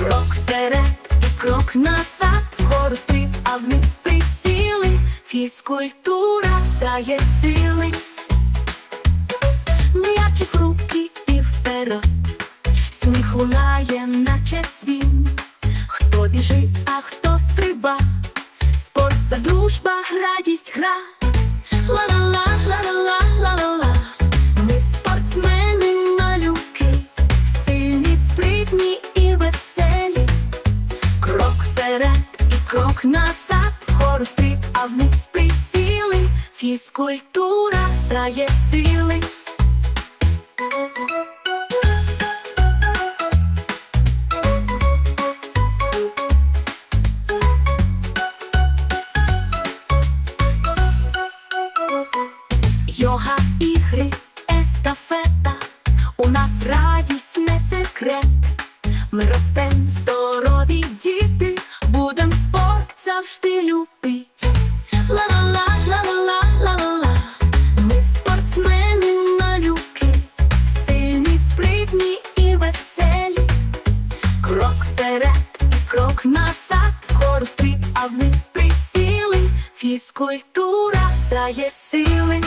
Крок вперед і крок назад, вгору стриб, а вниз присіли. Фізкультура дає сили. М'ячик руки і вперед, сміх лунає, наче дзвін. Хто біжить, а хто стриба, спорт це дружба, радість, гра. Крок назад, вгору стриб, а вниз присіли. Фізкультура дає сили. Йога, ігри, естафета, у нас радість не секрет. Ми ростем здорові Крок вперед крок назад, гору стріб, а вниз присіли. Фізкультура дає сили.